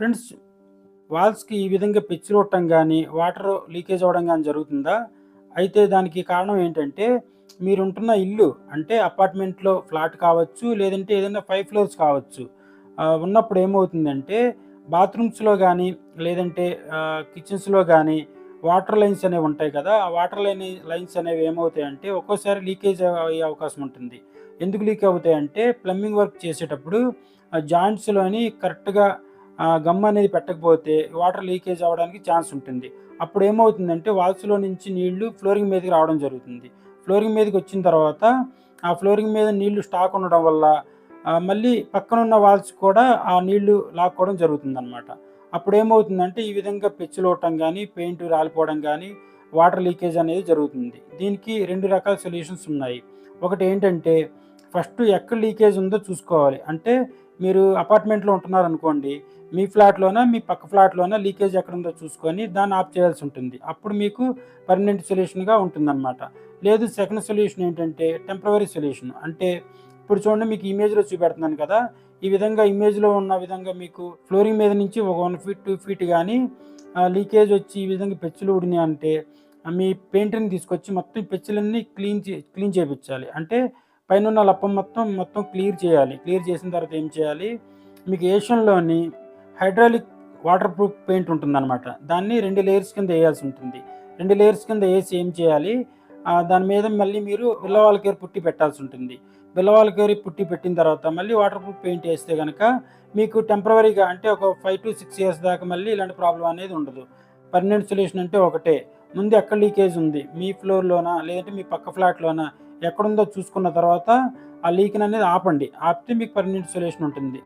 Friends వాల్స్కి ఈ విధంగా పెచ్చులు కొట్టడం కానీ వాటర్ లీకేజ్ అవ్వడం కానీ జరుగుతుందా? అయితే దానికి కారణం ఏంటంటే మీరుంటున్న ఇల్లు అంటే అపార్ట్మెంట్లో ఫ్లాట్ కావచ్చు లేదంటే ఏదైనా ఫైవ్ ఫ్లోర్స్ కావచ్చు ఉన్నప్పుడు ఏమవుతుందంటే బాత్రూమ్స్లో కానీ లేదంటే కిచెన్స్లో కానీ వాటర్ లైన్స్ అనేవి ఉంటాయి కదా ఆ వాటర్ లైన్ లైన్స్ అనేవి ఏమవుతాయంటే ఒక్కోసారి లీకేజ్ అయ్యే అవకాశం ఉంటుంది. ఎందుకు లీక్ అవుతాయంటే ప్లంబింగ్ వర్క్ చేసేటప్పుడు జాయింట్స్లోని కరెక్ట్గా గమ్ అనేది పెట్టకపోతే వాటర్ లీకేజ్ అవ్వడానికి ఛాన్స్ ఉంటుంది. అప్పుడు ఏమవుతుందంటే వాల్స్లో నుంచి నీళ్ళు ఫ్లోరింగ్ మీదకి రావడం జరుగుతుంది. ఫ్లోరింగ్ మీదకి వచ్చిన తర్వాత ఆ ఫ్లోరింగ్ మీద నీళ్ళు స్టాక్ ఉండడం వల్ల మళ్ళీ పక్కనున్న వాల్స్ కూడా ఆ నీళ్ళు లాక్కోవడం జరుగుతుందన్నమాట. అప్పుడు ఏమవుతుందంటే ఈ విధంగా పెచ్చులోవటం కానీ పెయింట్ రాలిపోవడం కానీ వాటర్ లీకేజ్ అనేది జరుగుతుంది. దీనికి రెండు రకాల సొల్యూషన్స్ ఉన్నాయి. ఒకటి ఏంటంటే ఫస్ట్ ఎక్కడ లీకేజ్ ఉందో చూసుకోవాలి. అంటే మీరు అపార్ట్మెంట్లో ఉంటున్నారు అనుకోండి మీ ఫ్లాట్లోనే మీ పక్క ఫ్లాట్లోనే లీకేజ్ ఎక్కడ ఉందో చూసుకొని దాన్ని ఆఫ్ చేయాల్సి ఉంటుంది. అప్పుడు మీకు పర్మనెంట్ సొల్యూషన్గా ఉంటుందన్నమాట. లేదు సెకండ్ సొల్యూషన్ ఏంటంటే టెంపరవరీ సొల్యూషన్ అంటే ఇప్పుడు చూడండి మీకు ఇమేజ్లో చూపెడుతున్నాను కదా ఈ విధంగా ఇమేజ్లో ఉన్న విధంగా మీకు ఫ్లోరింగ్ మీద నుంచి ఒక వన్ ఫీట్ టూ ఫీట్ కానీ లీకేజ్ వచ్చి ఈ విధంగా పెచ్చులు ఉడినాయి అంటే మీ పెయింటర్ని తీసుకొచ్చి మొత్తం పెచ్చులన్నీ క్లీన్ చే క్లీన్ చేయించాలి అంటే పైన ఉన్న లప్పం మొత్తం మొత్తం క్లియర్ చేయాలి. క్లియర్ చేసిన తర్వాత ఏం చేయాలి? మీకు ఏషియన్లోని హైడ్రాలిక్ వాటర్ ప్రూఫ్ పెయింట్ ఉంటుందన్నమాట. దాన్ని రెండు లేయర్స్ కింద వేయాల్సి ఉంటుంది. రెండు లేయర్స్ కింద వేసి ఏం చేయాలి? దాని మీద మళ్ళీ మీరు బిల్లవాల్ కేర్ పుట్టి పెట్టాల్సి ఉంటుంది. బిల్లవాల్ కేర్ పుట్టి పెట్టిన తర్వాత మళ్ళీ వాటర్ ప్రూఫ్ పెయింట్ వేస్తే కనుక మీకు టెంపరీగా అంటే ఒక ఫైవ్ టు సిక్స్ ఇయర్స్ దాకా మళ్ళీ ఇలాంటి ప్రాబ్లం అనేది ఉండదు. పర్మనెంట్ సొల్యూషన్ అంటే ఒకటే. ముందు ఎక్కడ లీకేజ్ ఉంది? మీ ఫ్లోర్లోనా? లేదంటే మీ పక్క ఫ్లాట్లోనా? ఎక్కడుందో చూసుకున్న తర్వాత ఆ లీక్ అనేది ఆపండి. ఆపితే మీకు పర్మనెంట్ సొల్యూషన్ ఉంటుంది.